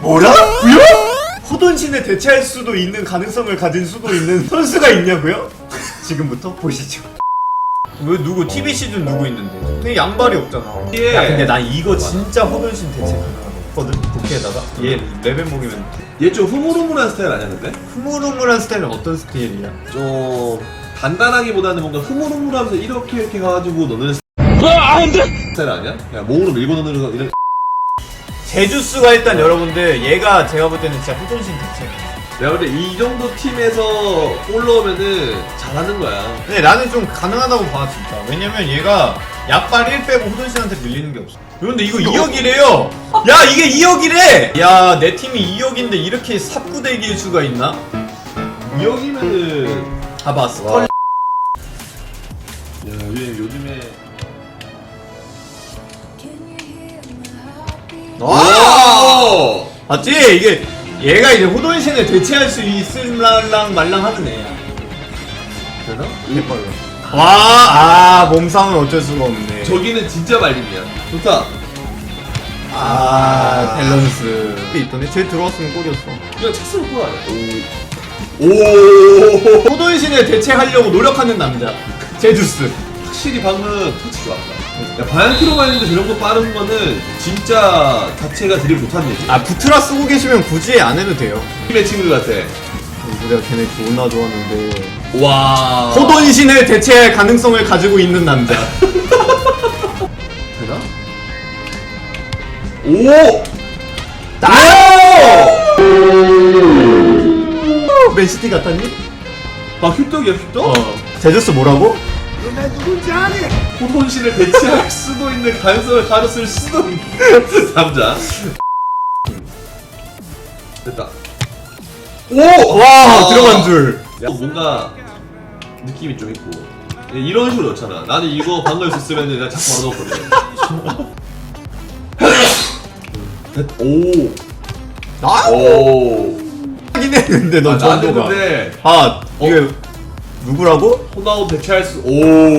뭐라고요? 호돈신을 대체할 수도 있는 가능성을 가진 수도 있는 선수가 있냐고요? 지금부터 보시죠. 왜 누구 TV 시즌 누구 있는데? 근데 양발이 없잖아. 예. 야 근데 난 이거 진짜 호돈신 대체 가능하거든. 부캐에다가 얘 레벨 먹이면 얘 좀 흐물흐물한 스타일 아니야 근데? 흐물흐물한 스타일은 어떤 스타일이야? 좀 단단하기보다는 뭔가 흐물흐물하면서 이렇게 이렇게 가가지고 넣는 스타일 아니야? 그냥 몸으로 밀고 넣는 거 이런 제주스가 일단 여러분들 얘가 제가 볼 때는 진짜 호돈신 대체. 내가 볼 때 이 정도 팀에서 골 넣으면은 잘하는 거야 근데 나는 좀 가능하다고 봐 진짜 왜냐면 얘가 약발 1 빼고 호돈씨한테 밀리는 게 없어 그런데 이거 2억이래요 야 이게 2억이래 야 내 팀이 2억인데 이렇게 삽구 대기일 수가 있나? 이형이면은 봐봐 와. 스컬 야 요즘 요즘에 와! 봤지? 이게 얘가 이제 호돈신을 대체할 수 있을랑 말랑 하는 애야 되나? 와아 몸상은 어쩔 수가 없네. 저기는 진짜 말림이야 좋다. 아 밸런스. 있던데? 쟤 들어왔으면 골이었어. 그냥 찼으면 골 아니야? 오. 호돈신을 대체하려고 노력하는 남자. 제주스. 확실히 방금 터치 좋았다 야 바이안키로가 있는데 저 정도 빠른 거는 진짜 자체가 드립 좋다는 얘기 아 부트라 쓰고 계시면 굳이 안 해도 돼요 팀의 친구들 같아 우리가 걔네 존나 좋았는데 와 호돈신을 대체할 가능성을 가지고 있는 남자 되나? 오! 나! 맨시티 같았니? 아 휘떡이야 휘떡? 어 제주스 뭐라고? 호돈신을 대체할 수도 있는 가능성을 가졌을 수도 있는 남자. 됐다. 오! 와 들어간 줄. 야, 뭔가 느낌이 좀 있고. 이런 식으로 넣잖아. 나는 이거 방금 썼으면 내가 자꾸 바로 오! 나? 오! 하긴 했는데 너 아, 나는 정도가. 근데 아 이게 누구라고? 호나우 대체할 수 오!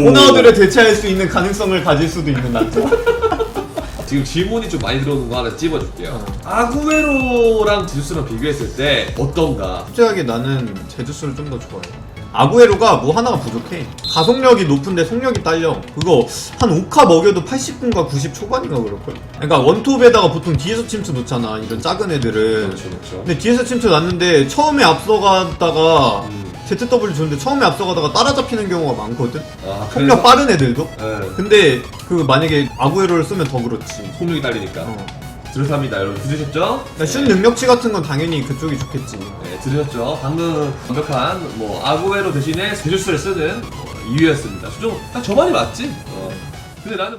호나우드를 대체할 수 있는 가능성을 가질 수도 있는 남자 지금 질문이 좀 많이 들어오는 거 하나 찝어줄게요 아구에로랑 지수랑 비교했을 때 어떤가? 솔직하게 나는 제주스를 좀 더 좋아해. 아구에로가 뭐 하나가 부족해. 가속력이 높은데 속력이 딸려. 그거 한 5카 먹여도 80분과 90 초반인가 그럴걸? 그러니까 원톱에다가 보통 뒤에서 침투 놓잖아. 이런 작은 애들은. 그렇죠 그렇죠 근데 뒤에서 침투 놨는데 처음에 앞서가다가 음. ZW 주는데 처음에 앞서가다가 따라잡히는 경우가 많거든? 아, 속력 빠른 애들도? 네. 근데 그 만약에 아구에로를 쓰면 더 그렇지. 속력이 딸리니까 어. 들으랍니다 여러분 들으셨죠? 그러니까 슛 능력치 같은 건 당연히 그쪽이 좋겠지. 네 들으셨죠? 방금 완벽한 뭐 아구에로 대신에 제주스를 쓰는 뭐 이유였습니다 좀 딱 저만이 맞지? 어. 근데 나는